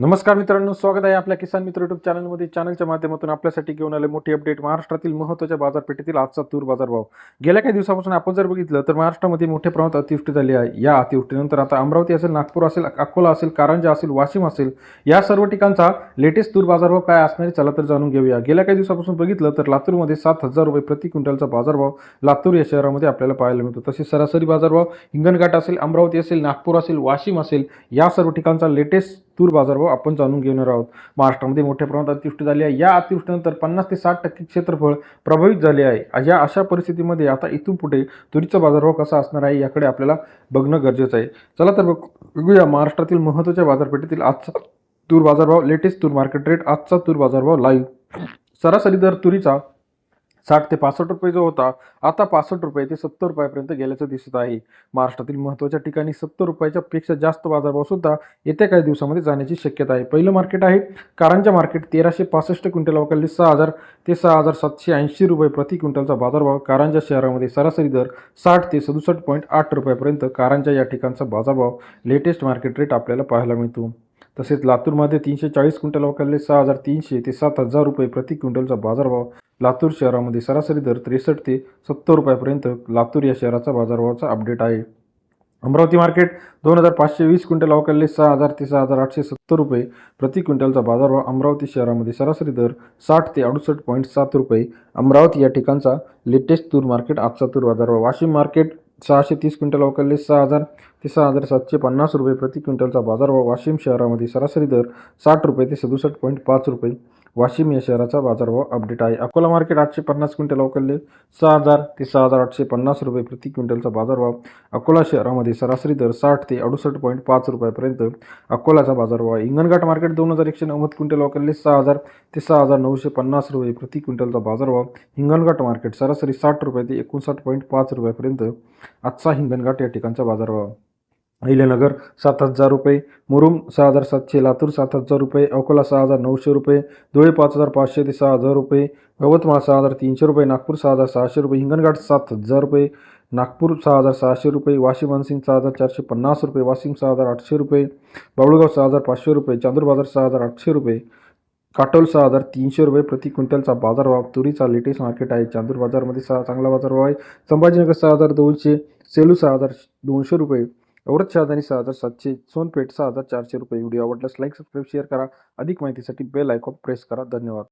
नमस्कार मित्रांनो स्वागत आहे आपल्या किसान मित्र युट्यूब चॅनलमध्ये चॅनलच्या माध्यमातून आपल्यासाठी घेऊन आले मोठी अपडेट महाराष्ट्रातील महत्त्वाच्या बाजारपेठेतील आजचा तूर बाजारभाव. गेल्या काही दिवसापासून आपण जर बघितलं तर महाराष्ट्रामध्ये मोठ्या प्रमाणात अतिवृष्टी झाली आहे. या अतिवृष्टीनंतर आता अमरावती असेल नागपूर असेल अकोला असेल कारंजा असेल वाशिम असेल या सर्व ठिकाणचा लेटेस्ट तूर बाजारभाव काय असणार चला तर जाणून घेऊया. गेल्या काही दिवसापासून बघितलं तर लातूरमध्ये सात हजार रुपये प्रति क्विंटलचा बाजारभाव लातूर या शहरामध्ये आपल्याला पाहायला मिळतो. तसेच सरासरी बाजारभाव हिंगणघाट असेल अमरावती असेल नागपूर असेल वाशिम असेल या सर्व ठिकाणचा लेटेस्ट तूर बाजारभाव आपण जाणून घेणार आहोत. महाराष्ट्रामध्ये मोठ्या प्रमाणात अतिवृष्टी झाली आहे. या अतिवृष्टीनंतर पन्नास ते साठ टक्के क्षेत्रफळ प्रभावित झाले आहे. या अशा परिस्थितीमध्ये आता इथून पुढे तुरीचा बाजारभाव कसा असणार आहे याकडे आपल्याला बघणं गरजेचं आहे. चला तर बघूया महाराष्ट्रातील महत्त्वाच्या बाजारपेठेतील आजचा तूर बाजारभाव लेटेस्ट तूर मार्केट रेट आजचा तूर बाजारभाव लाईव्ह सरासरी दर तुरीचा साठ ते पासष्ट रुपये जो होता आता पासष्ट रुपये ते सत्तर रुपयापर्यंत गेल्याचं दिसत आहे. महाराष्ट्रातील महत्त्वाच्या ठिकाणी सत्तर रुपयाच्या पेक्षा जास्त बाजारभाव सुद्धा येत्या काही दिवसामध्ये जाण्याची शक्यता आहे. पहिलं मार्केट आहे कारंजा मार्केट तेराशे पासष्ट क्विंटल अवकाळी सहा हजार ते सहा हजार सातशे ऐंशी रुपये प्रति क्विंटलचा बाजारभाव. कारंजा शहरामध्ये सरासरी दर साठ ते सदुसष्ट पॉईंट आठ रुपयापर्यंत कारंजा या ठिकाणचा बाजारभाव लेटेस्ट मार्केट रेट आपल्याला पाहायला मिळतो. तसेच लातूरमध्ये तीनशे चाळीस क्विंटल अवकाळी सहा हजार तीनशे ते सात हजार रुपये प्रति क्विंटलचा बाजारभाव. लातूर शहरामध्ये सरासरी दर त्रेसष्ट ते सत्तर रुपयापर्यंत लातूर या शहराचा बाजारभावाचा अपडेट आहे. अमरावती मार्केट दोन हजार पाचशे वीस क्विंटल अवकाळले सहा हजार ते सहा हजार आठशे सत्तर रुपये. प्रति क्विंटलचा बाजारभाव अमरावती शहरामध्ये सरासरी दर साठ ते अडुसष्ट पॉईंट सात रुपये. अमरावती या ठिकाणचा लेटेस्ट तूर मार्केट आजचा तूर बाजारभाव. वाशिम मार्केट सहाशे तीस क्विंटल अवकाळले सहा हजार ते सहा हजार सातशे पन्नास रुपये. प्रति क्विंटलचा बाजारभाव वाशिम शहरामध्ये सरासरी दर साठ रुपये ते सदुसष्ट पॉईंट पाच रुपये. वाशिम या शहराचा बाजारभाव अपडेट आहे. अकोला मार्केट आठशे पन्नास क्विंटल अवकलले सहा हजार ते सहा हजार आठशे पन्नास रुपये प्रति क्विंटलचा बाजारभाव. अकोला शहरामध्ये सरासरी दर साठ ते अडुसष्ट पॉईंट पाच रुपयापर्यंत अकोलाचा बाजारभाव आहे. हिंगणघाट मार्केट दोन हजार एकशे नव्वद क्विंटल अवकलले सहा हजार ते सहा हजार नऊशे पन्नास रुपये प्रति क्विंटलचा बाजारभाव. हिंगणघाट मार्केट सरासरी साठ रुपये ते एकोणसाठ पॉईंट पाच रुपयापर्यंत आजचा हिंगणघाट या ठिकाणचा बाजारभाव. अहिल्यानगर सात हजार रुपये मुरुम सहा हजार सातशे लातूर सात हजार रुपये अकोला सहा हजार नऊशे रुपये धुळे पाच हजार पाचशे ते सहा हजार रुपये यवतमाळ सहा हजार तीनशे रुपये नागपूर सहा हजार सहाशे रुपये हिंगणघाट सात हजार रुपये नागपूर सहा हजार सहाशे रुपये वाशिम मानसिंग सहा हजार चारशे पन्नास रुपये वाशिम सहा हजार आठशे रुपये बावळगाव सहा हजार पाचशे रुपये चांदूर बाजार सहा हजार आठशे रुपये काटोल सहा हजार तीनशे रुपये प्रति क्विंटलचा बाजारभाव तुरीचा लेटेस्ट मार्केट आहे चांदूर बाजारमध्ये सहा चांगला बाजारभाव आहे संभाजीनगर सहा हजार दोनशे सेलू सहा हजार दोनशे रुपये औरत आणि सहा हजार सातशे सोनपेठ सहा हजार चारशे रुपये व्हिडिओ आवडल्यास लाईक सबस्क्राईब शेअर करा. अधिक माहितीसाठी बेल आयकॉन प्रेस करा. धन्यवाद.